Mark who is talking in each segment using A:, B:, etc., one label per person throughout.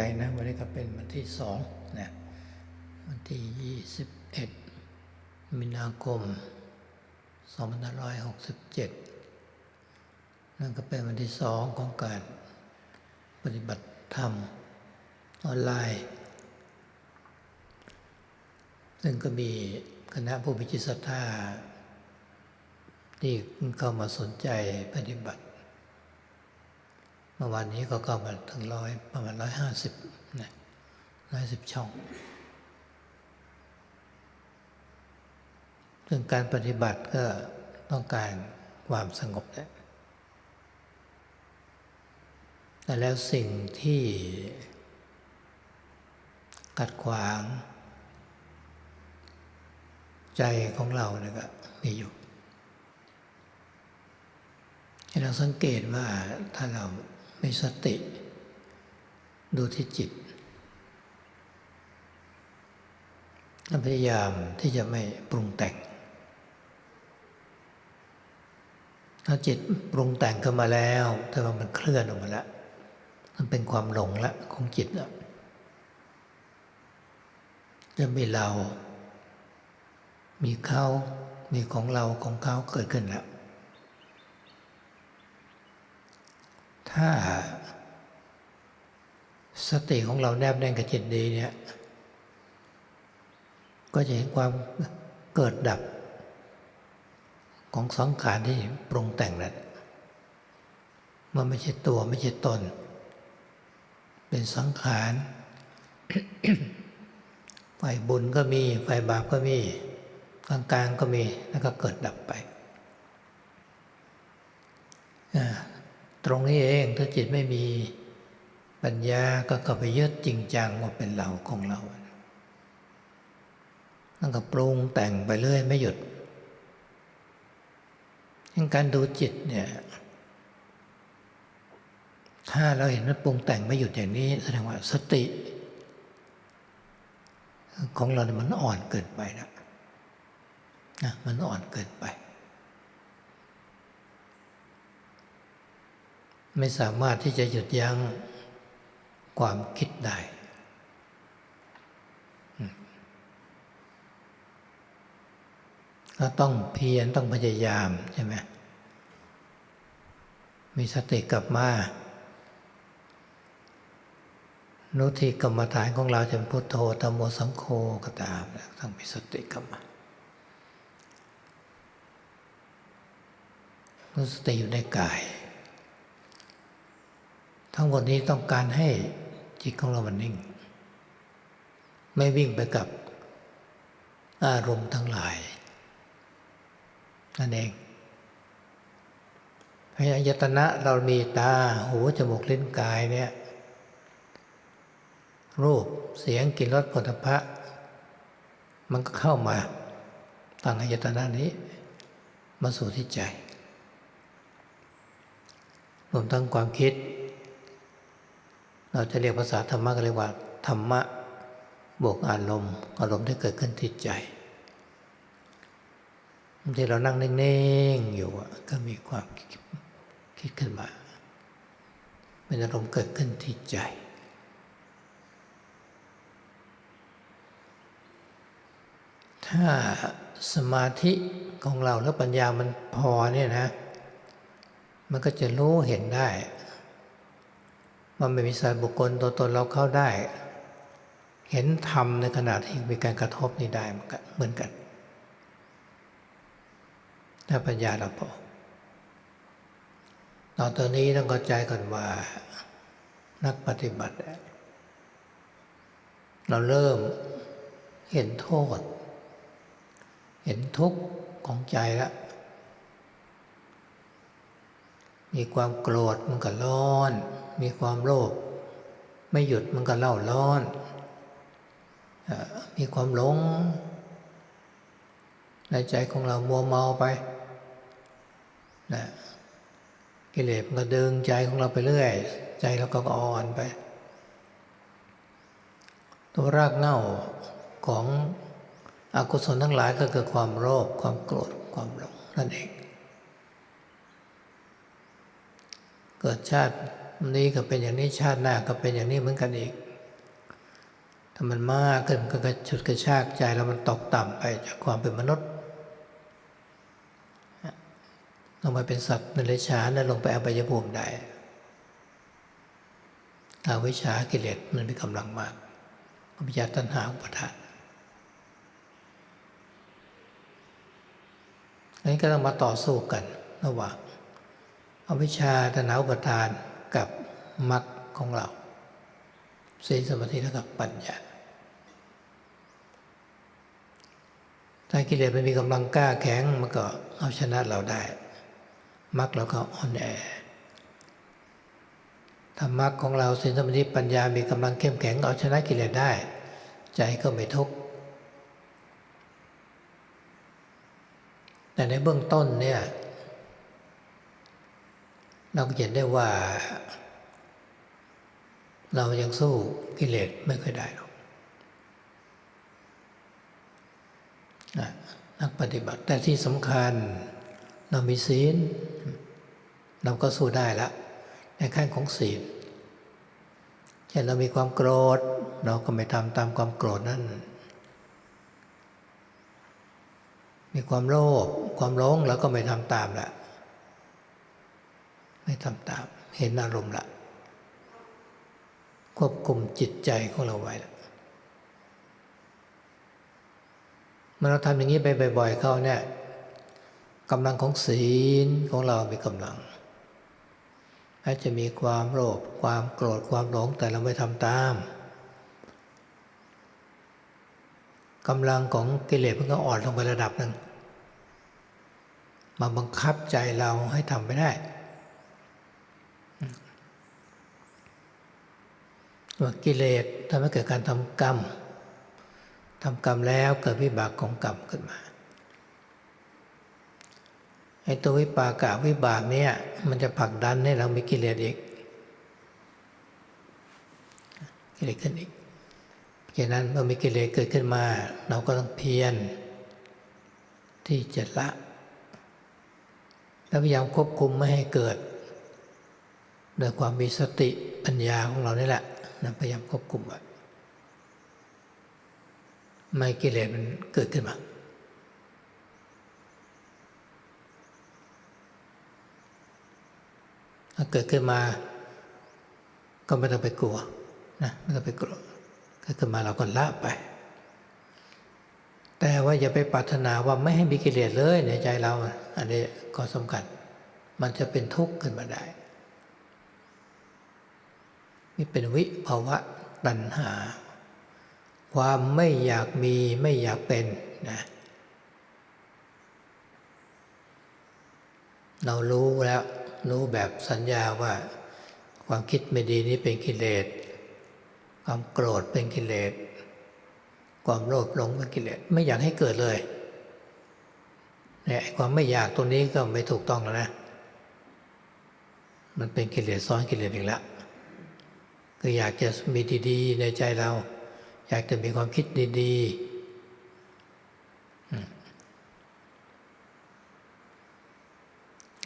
A: ใจนะ วันนี้ก็เป็นวันที่สองนะวันที่ยี่สิบเอ็ดมีนาคมสองพันห้าร้อยหกสิบเจ็ดนั่นก็เป็นวันที่สองของการปฏิบัติธรรมออนไลน์ ซึ่งก็มีคณะผู้พิจิตศรัทธาที่เข้ามาสนใจปฏิบัติ เมื่อวานนี้ก็เข้ามาถึงร้อยประมาณร้อยห้าสิบนะร้อยสิบช่องซึ่งการปฏิบัติก็ต้องการความสงบแหละแต่แล้วสิ่งที่กัดขวาง ใจของเราเนี่ยก็มีอยู่ให้เราสังเกตว่าถ้าเรา มีสติ ดูที่จิตพยายามที่จะไม่ปรุงแต่ง ถ้าจิตปรุงแต่งขึ้นมาแล้ว แต่ว่ามันเคลื่อนออกมาแล้ว มันเป็นความหลงละของจิตแล้วจะมีเรา มีเขา มีของเราของเขาเกิดขึ้นแล้ว ถ้าสติของเราแนบแน่นกับจิตดีเนี่ย ก็จะเห็นความเกิดดับ ของสังขารที่ปรุงแต่งนั้นมันไม่ใช่ตัวไม่ใช่ตน เป็นสังขารฝ่ายบุญก็มีฝ่ายบาปก็มีกลางกลางก็มีแล้วก็เกิดดับไป ตรงนี้เองถ้าจิตไม่มีปัญญาก็เข้าไปยึดจริงจังว่าเป็นเราของเรานั่นก็ปรุงแต่งไปเรื่อยไม่หยุดยังการดูจิตเนี่ย ถ้าเราเห็นว่าปรุงแต่งไม่หยุดอย่างนี้แสดงว่าสติ ของเราเนี่ยมันอ่อนเกินไปนะนะมันอ่อนเกินไป ไม่สามารถที่จะหยุดยั้งความคิดได้ ก็ต้องเพียรต้องพยายามใช่ไหมมีสติกลับมานุทิกรรมฐานของเราจะเป็นพุทโธธรรมโมสังโฆก็ตามต้องมีสติกลับมานุสติอยู่ในกาย ทั้งหมดนี้ต้องการให้จิตของเรามันนิ่ง ไม่วิ่งไปกับอารมณ์ทั้งหลาย นั่นเองพยายตนะเรามีตา หู จมูก ลิ้น กายเนี่ย รูป เสียง กลิ่น รสผลิตภัณฑ์มันก็เข้ามาตั้งอายตนะนี้มาสู่ที่ใจรวมทั้งความคิด เราจะเรียกภาษาธรรมะก็เรียกว่าธรรมะบวกอารมณ์อารมณ์ที่เกิดขึ้นที่ใจที่เรานั่งนิ่งๆอยู่ก็มีความคิดขึ้นมาเป็นอารมณ์เกิดขึ้นที่ใจ ถ้าสมาธิของเราแล้วปัญญามันพอเนี่ยนะ มันก็จะรู้เห็นได้ มันไม่มีสารบุคคลตัวตนเราเข้าได้ เห็นธรรมในขณะที่มีการกระทบนี่ได้เหมือนกันถ้าปัญญาเราพอตอนตอนนี้ต้องเข้าใจก่อนว่า นักปฏิบัติ เราเริ่มเห็นโทษ เห็นทุกข์ของใจแล้วมีความโกรธมันก็ร้อน มีความโลภไม่หยุดมันก็เล่าร้อน มีความหลง ในใจของเรามัวเมาไปนะกิเลสมันก็ดึงใจของเราไปเรื่อย ใจเราก็อ่อนไป ตัวรากเหง้าของอกุศลทั้งหลายก็คือความโลภความโกรธความหลงนั่นเอง เกิดชาติ นี้ก็เป็นอย่างนี้ชาติหน้าก็เป็นอย่างนี้เหมือนกันอีกถ้ามันมากขึ้นก็กระชุดกระชากใจแล้วมันตกต่ำไปจากความเป็นมนุษย์ลงมาเป็นสัตว์ในเลฉานลงไปอบายภูมิได้อาวิชชากิเลสมันมีกำลังมากอภิญญาตัณหาอุปทานอันนี้ก็ต้องมาต่อสู้กันระหว่างอวิชชาตัณหาอุปทาน กับมรรคของเราศีลสมาธิและกับปัญญา ถ้ากิเลสมันมีกำลังกล้าแข็งมันก็เอาชนะเราได้มรรคเราก็อ่อนแอธรรมะของเราศีลสมาธิปัญญา มีกำลังเข้มแข็งเอาชนะกิเลสได้ ใจก็ไม่ทุกข์แต่ในเบื้องต้นเนี่ย เราเห็นได้ว่า เรายังสู้กิเลสไม่ค่อยได้หรอกนะนักปฏิบัติแต่ที่สำคัญ เรามีศีล เราก็สู้ได้ละ ในขั้นของศีลเช่นเรามีความโกรธ เราก็ไม่ทำตามความโกรธนั่น มีความโลภความหลงเราก็ไม่ทำตามละ ไม่ทำตาม เห็นอารมณ์ละควบคุมจิตใจของเราไว้ละเมื่อเราทำอย่างนี้ไปบ่อย ๆ เข้าเนี่ยกำลังของศีลของเรามีกำลังอาจจะมีความโลภความโกรธความหลงแต่เราไม่ทำตามกำลังของกิเลสมันก็อ่อนลงไประดับหนึ่งมาบังคับใจเราให้ทำไม่ได้ ว่ากิเลสทำให้เกิดการทำกรรมทำกรรมแล้วเกิดวิบากของกรรมขึ้นมาไอ้ตัววิปากะวิบากเนี่ยมันจะผลักดันให้เรามีกิเลสอีก กิเลสขึ้นอีกฉะนั้นเมื่อมีกิเลสเกิดขึ้นมา เราก็ต้องเพียรที่จะละ แล้วพยายามควบคุมไม่ให้เกิดโดยความมีสติปัญญาของเรานี่แหละ นะพยายามควบคุมไว้ไม่กิเลสมันเกิดขึ้นมา ถ้าเกิดขึ้นมา ก็ไม่ต้องไปกลัวนะไม่ต้องไปกลัวเกิดขึ้นมาเราก็ละไป แต่ว่าอย่าไปปรารถนาว่าไม่ให้มีกิเลสเลยในใจเรา อันนี้ก็สำคัญ มันจะเป็นทุกข์ขึ้นมาได้ นี่เป็นวิภาวะตัณหา ความไม่อยากมีไม่อยากเป็นนะเรารู้แล้วรู้แบบสัญญาว่า ความคิดไม่ดีนี้เป็นกิเลสความโกรธเป็นกิเลสความโลภหลงเป็นกิเลสไม่อยากให้เกิดเลยเนี่ยความไม่อยากตัวนี้ก็ไม่ถูกต้องแล้วนะ มันเป็นกิเลสซ้อนกิเลสอีกแล้ว คืออยากจะมีดีๆในใจเรา อยากจะมีความคิดดีๆ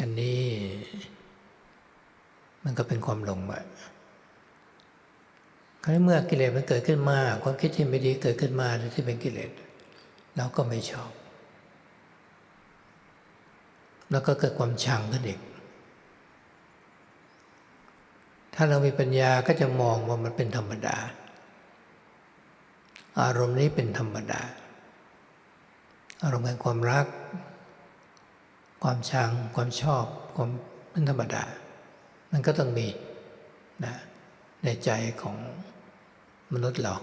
A: อันนี้ มันก็เป็นความหลงไปครั้เมื่อกิเลสมันเกิดขึ้นมา ความคิดที่ไม่ดีเกิดขึ้นมาที่เป็นกิเลสเราก็ไม่ชอบ แล้วก็เกิดความชังขึ้นอีก ถ้าเรามีปัญญาก็จะมองว่ามันเป็นธรรมดา อารมณ์นี้เป็นธรรมดา อารมณ์แห่งความรัก ความชัง ความชอบ ความเป็นธรรมดา มันก็ต้องมีนะในใจของมนุษย์เรา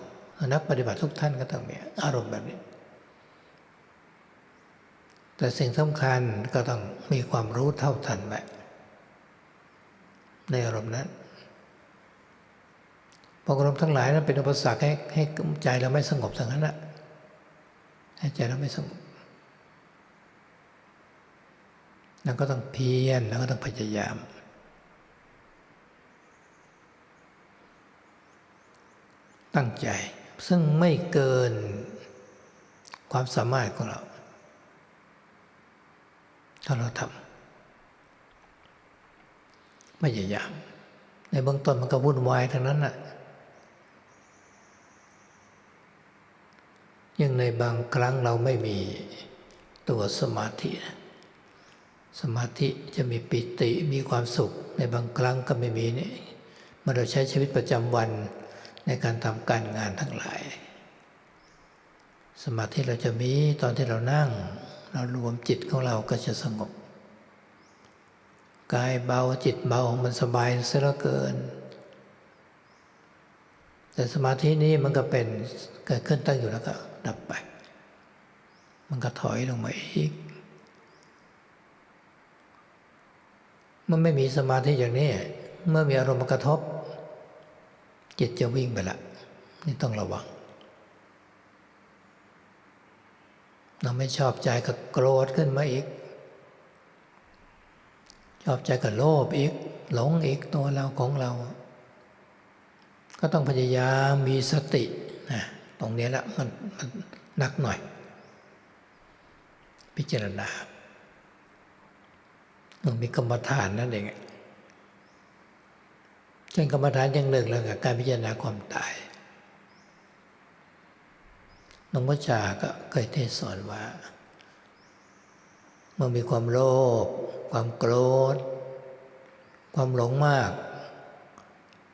A: นักปฏิบัติทุกท่านก็ต้องมีอารมณ์แบบนี้ แต่สิ่งสำคัญก็ต้องมีความรู้เท่าทันแบบในอารมณ์นั้น พอารมณ์ทั้งหลายนั้นเป็นอุปสรรคให้ให้ใจเราไม่สงบสังนั้นแหะให้ใจเราไม่สงบเราก็ต้องเพียรแล้วก็ต้องพยายาม ตั้งใจซึ่งไม่เกินความสามารถของเรา ถ้าเราทำพยายาม ในเบื้องต้นมันก็วุ่นวายทั้งนั้นแหะ ยังในบางครั้งเราไม่มีตัวสมาธินะสมาธิจะมีปิติมีความสุข ในบางครั้งก็ไม่มีนี่เมื่อเราใช้ชีวิตประจำวันในการทำการงานทั้งหลาย สมาธิเราจะมีตอนที่เรานั่ง เรารวมจิตของเราก็จะสงบกายเบาจิตเบามันสบายเสียเหลือเกิน แต่สมาธินี้มันก็เป็นเกิดขึ้นตั้งอยู่แล้วก็ ดับไป มันก็ถอยลงมาอีก มันไม่มีสมาธิอย่างนี้ เมื่อมีอารมณ์มากระทบ จิตจะวิ่งไปละ นี่ต้องระวัง เราไม่ชอบใจก็โกรธขึ้นมาอีก ชอบใจก็โลภอีก หลงอีกตัวเราของเรา ก็ต้องพยายามมีสตินะ ตรงนี้แหละมันมันหนักหน่อย พิจารณาต้องมีกรรมฐานนั่นเองเช่นกรรมฐานอย่างหนึ่งแล้วกับการพิจารณาความตายหลวงพ่อชาก็เคยเทศสอนว่า เมื่อมีความโลภความโกรธ ความหลงมาก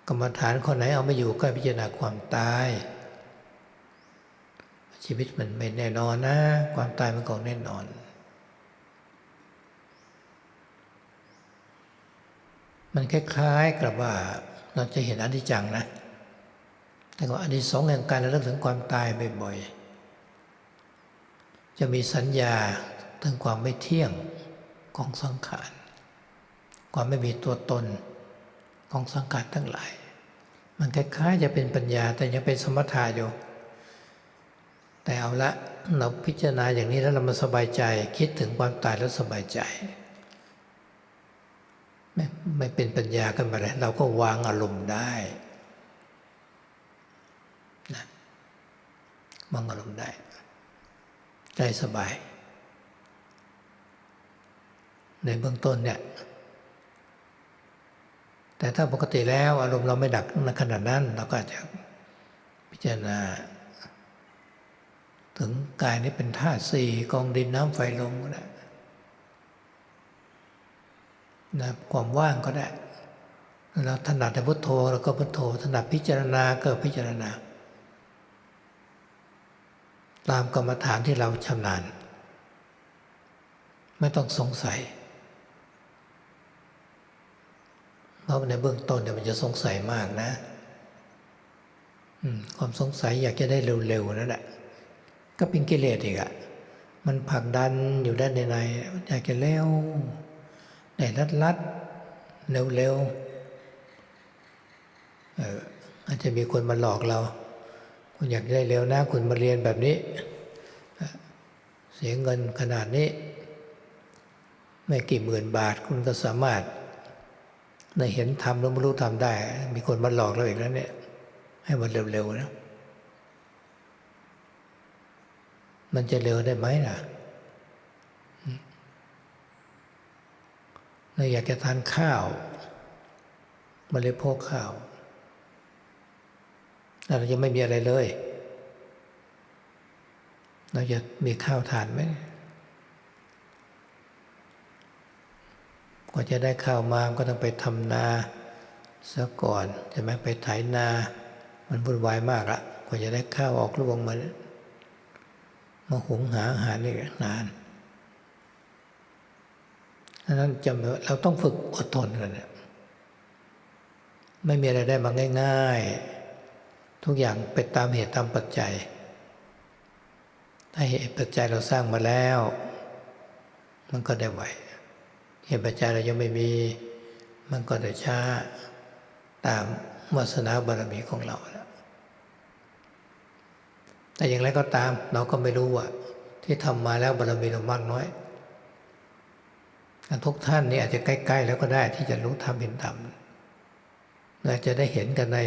A: กรรมฐานคนไหนเอาไม่อยู่ก็พิจารณาความตาย ชีวิตมันไม่แน่นอนนะ ความตายมันก็แน่นอน มันคล้ายๆกับว่าเราจะเห็นอนิจจังนะ แต่ก็อนิสงส์แห่งการระลึกถึงความตายบ่อยๆ จะมีสัญญาถึงความไม่เที่ยงของสังขาร ความไม่มีตัวตนของสังขารทั้งหลาย มันคล้ายๆจะเป็นปัญญาแต่ยังเป็นสมถะอยู่ แต่เอาละเราพิจารณาอย่างนี้แล้วเรามาสบายใจ คิดถึงความตายแล้วสบายใจ ไม่ไม่เป็นปัญญากันไปเลยเราก็วางอารมณ์ได้นะวางอารมณ์ได้ ใจสบาย ในเบื้องต้นเนี่ยแต่ถ้าปกติแล้วอารมณ์เราไม่ดักในขนาดนั้น เราก็อาจจะพิจารณา ถึงกายนี้เป็นธาตุสี่กองดินน้ำไฟลมก็ได้นะความว่างก็ได้เราถนัดแต่พุทโธเราก็พุทโธถนัดพิจารณาก็พิจารณา ตามกรรมฐานที่เราชำนาญ ไม่ต้องสงสัยเพราะในเบื้องต้นเนี่ยมันจะสงสัยมากนะความสงสัยอยากจะได้เร็วๆนั่นแหละ ก็เป็นกิเลสอีกอะมันผลักดันอยู่ด้านในในอยากจะเร็วได้รัดรัดเร็วเร็วเอออาจจะมีคนมาหลอกเรา คุณอยากได้เร็วนะคุณมาเรียนแบบนี้ เสียเงินขนาดนี้ ไม่กี่หมื่นบาทคุณก็สามารถในเห็นทำแล้วไม่รู้ทำได้ มีคนมาหลอกเราอีกแล้วเนี่ย ให้มันเร็วๆนะ มันจะเร็วได้ไหมล่ะเราอยากจะทานข้าวบริโภคข้าวเราจะไม่มีอะไรเลย เราจะมีข้าวทานไหมกว่าจะได้ข้าวมาก็ต้องไปทำนาซะก่อนใช่ไหมไปไถนา มันวุ่นวายมากละกว่าจะได้ข้าวออกรวงมา มาหุงหาอาหารนี่นานดังนั้นจำเราต้องฝึกอดทนกันเนี่ยไม่มีอะไรได้มาง่าย ๆ ทุกอย่างเป็นตามเหตุตามปัจจัย ถ้าเหตุปัจจัยเราสร้างมาแล้ว มันก็ได้ไหว เหตุปัจจัยเรายังไม่มี มันก็ได้ช้าตามวาสนาบารมีของเราแล้ว แต่อย่างไรก็ตามเราก็ไม่รู้ว่าที่ทำมาแล้วบารมีเรามากน้อยทุกท่านนี่อาจจะใกล้ ๆ แล้วก็ได้ที่จะรู้ธรรมเห็นธรรมอาจจะได้เห็นกันใน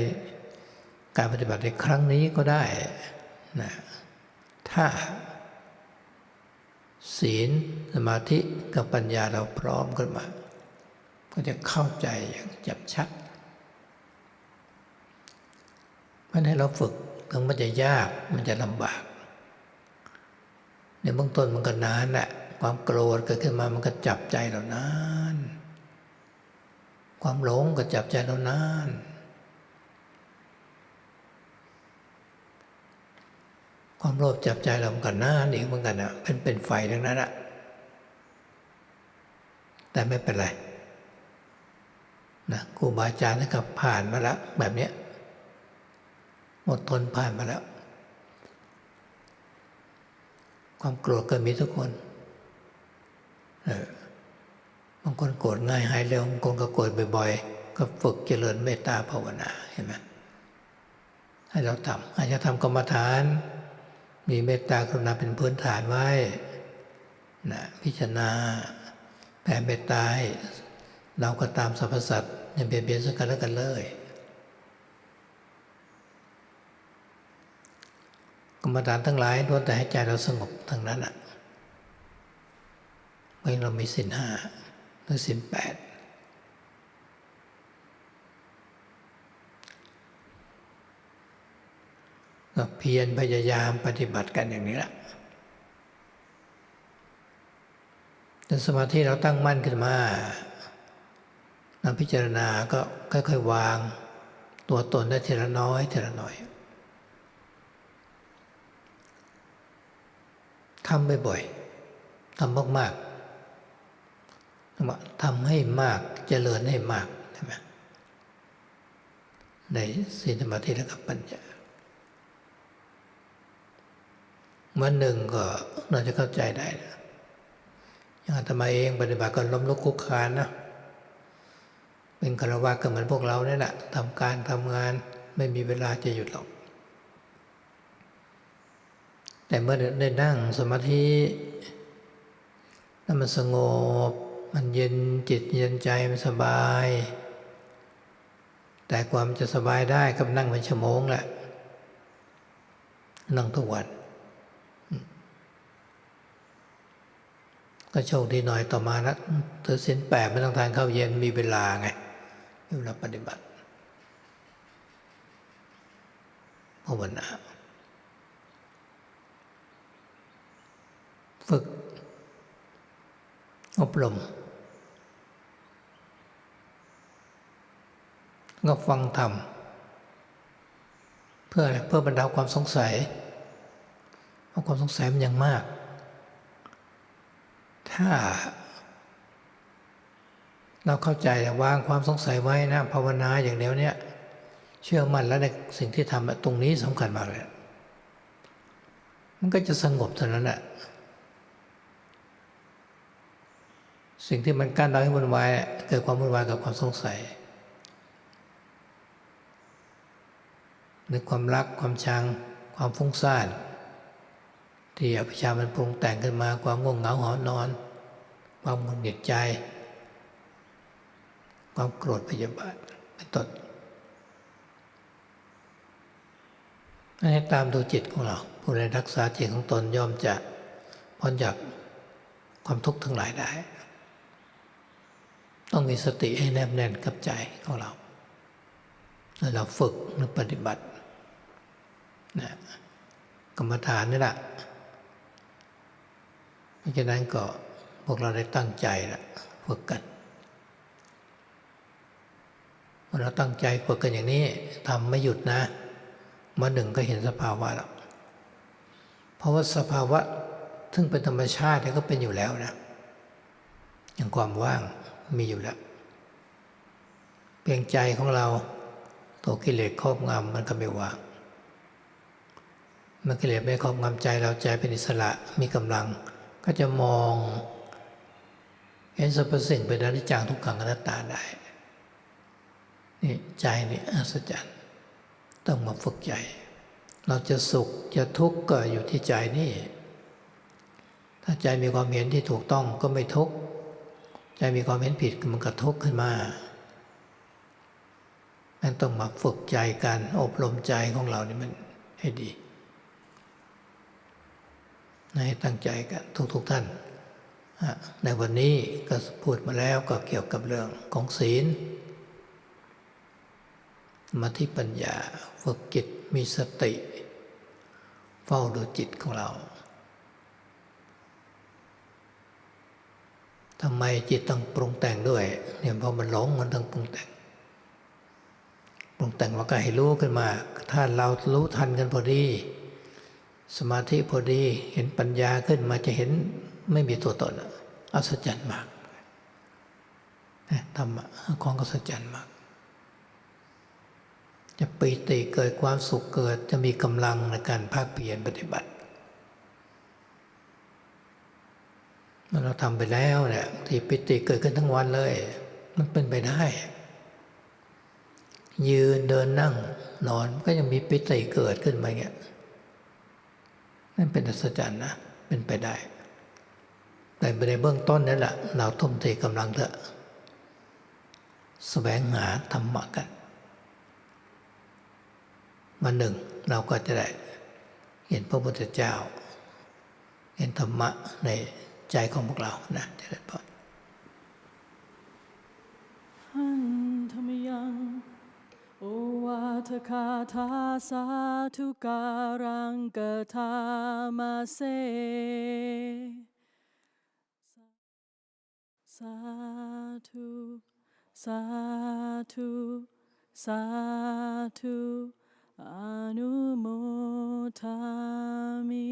A: การปฏิบัติในครั้งนี้ก็ได้นะถ้า ศีลสมาธิกับปัญญาเราพร้อมขึ้นมา ก็จะเข้าใจอย่างจับชัดเพราะนั้นเราฝึก ถึงมันจะยากมันจะลำบาก ในเบื้องต้นมันก็นานแหละความโกรธเกิดขึ้นมามันก็จับใจเรานาน ความหลงก็จับใจเรานานความโลภจับใจเรามันก็นานอีกเหมือนกันอะเป็นเป็นไฟทั้งนั้นอะแต่ไม่เป็นไรนะครูบาอาจารย์นะครับผ่านมาแล้วแบบเนี้ย หมดทนผ่านมาแล้ว ความโกรธเกิดมีทุกคนเออบางคนโกรธง่ายหายเร็วบางคนก็โกรธบ่อยๆ ก็ฝึกเจริญเมตตาภาวนาเห็นไหมให้เราทำอาจจะทำกรรมฐาน มีเมตตากรุณาเป็นพื้นฐานไว้นะพิจารณาแผ่เมตตาให้เราก็ตามสรรพสัตว์อย่าเบียดเบียนซึ่งกันและกันเลย กรรมฐานทั้งหลายล้วนแต่ให้ใจเราสงบทั้งนั้นอะไม่เรามีสินห้าหรือสินแปดก็เพียรพยายามปฏิบัติกันอย่างนี้แหละจนสมาธิเราตั้งมั่นขึ้นมาเราพิจารณาก็ค่อยๆวาง ตัวตนได้ทีละน้อยทีละน้อย ทำบ่อยๆทำมากๆทำให้มากเจริญให้มากใช่ไหมในศีลสมาธิและกับปัญญาวันหนึ่งก็เราจะเข้าใจได้นะอย่างอาตมาเองปฏิบัติก็ล้มลุกคุกคานนะเป็นคารวะก็เหมือนพวกเราเนี่ยแหละทำการทำงานไม่มีเวลาจะหยุดหรอก แต่เมื่อได้นั่งสมาธิแล้วมันสงบ มันเย็นจิตเย็นใจมันสบาย แต่ความจะสบายได้ก็นั่งเป็นชั่วโมงแหละ นั่งทุกวันก็โชคดีหน่อยต่อมานะถือสินแปดไม่ต้องทานข้าวเย็นมีเวลาไงมีเวลาปฏิบัติภาวนา ฝึก อบรม ก็ฟังธรรม เพื่ออะไรเพื่อบรรเทาความสงสัย เพราะความสงสัยมันยังมาก ถ้า เราเข้าใจวางความสงสัยไว้นะภาวนาอย่างเดียวเนี่ยเชื่อมั่นแล้วในสิ่งที่ทำตรงนี้สำคัญมากเลย มันก็จะสงบเท่านั้นแหละ สิ่งที่มันกั้นเราให้วุ่นวายเกิดความวุ่นวายกับความสงสัยหรือความรักความชัง ความฟุ้งซ่านที่อภิชามันปรุงแต่งขึ้นมาความง่วงเหงาหอนอน ความหงุดหงิดใจ ความโกรธพยาบาทเป็นต้นให้ตามดูจิตของเรา ผู้ใดรักษาจิตของตนย่อมจะพ้นจากความทุกข์ทั้งหลายได้ ต้องมีสติให้แนบแน่นกับใจของเราแล้วเราฝึกหรือปฏิบัตินะกรรมฐานนี่แหละเพราะฉะนั้นก็พวกเราได้ตั้งใจละฝึกกันเราตั้งใจฝึกกันอย่างนี้ทำไม่หยุดนะมาหนึ่งก็เห็นสภาวะแล้วเพราะว่าสภาวะซึ่งเป็นธรรมชาติก็เป็นอยู่แล้วนะอย่างความว่าง มีอยู่แล้ว เพียงใจของเราตัวกิเลสครอบงำมันก็ไม่ว่างมันกิเลสไม่ครอบงำใจเราใจเป็นอิสระมีกำลัง ก็จะมองเห็นสรรพสิ่งเป็นอนิจจังทุกขังอนัตตาได้นี่ใจนี่อัศจรรย์ต้องมาฝึกใจ เราจะสุขจะทุกข์ก็อยู่ที่ใจนี่ ถ้าใจมีความเห็นที่ถูกต้องก็ไม่ทุกข์ ใจมีความเห็นผิดมันก็ทุกข์ขึ้นมานั่นต้องมาฝึกใจกันอบรมใจของเรานี่มันให้ดี ให้ตั้งใจกันทุกๆทท่าน ในวันนี้ก็พูดมาแล้วก็เกี่ยวกับเรื่องของศีลมาที่ปัญญาฝึกจิตมีสติ เฝ้าดูจิตของเรา ทำไมจิตต้องปรุงแต่งด้วย เนี่ยพอมันหลงมันต้องปรุงแต่ง ปรุงแต่งว่าก็ให้รู้ขึ้นมา ถ้าเรารู้ทันกันพอดี สมาธิพอดี เห็นปัญญาขึ้นมาจะเห็นไม่มีตัวตนอัศจรรย์มากนะธรรมะของอัศจรรย์มาก จะปีติเกิดความสุขเกิดจะมีกำลังในการภาคเพียรปฏิบัติ เมื่อเราทำไปแล้วเนี่ยที่ปิติเกิดขึ้นทั้งวันเลย มันเป็นไปได้ ยืนเดินนั่ง นอนก็ยังมีปิติเกิดขึ้นมาเงี้ยนั่นเป็นอัศจรรย์นะเป็นไปได้ แต่ในเบื้องต้นนั่นแหละเราทุ่มเทกำลังเถอะแสวงหาธรรมะกันวันหนึ่งเราก็จะได้ เห็นพระพุทธเจ้า เห็นธรรมะใน ใจของพวกเรานะเจริญพร
B: หันธรรมยังโอวาทคาทาสาธุการังกทามาเซสาธุสาธุสาธุอนุโมทามิ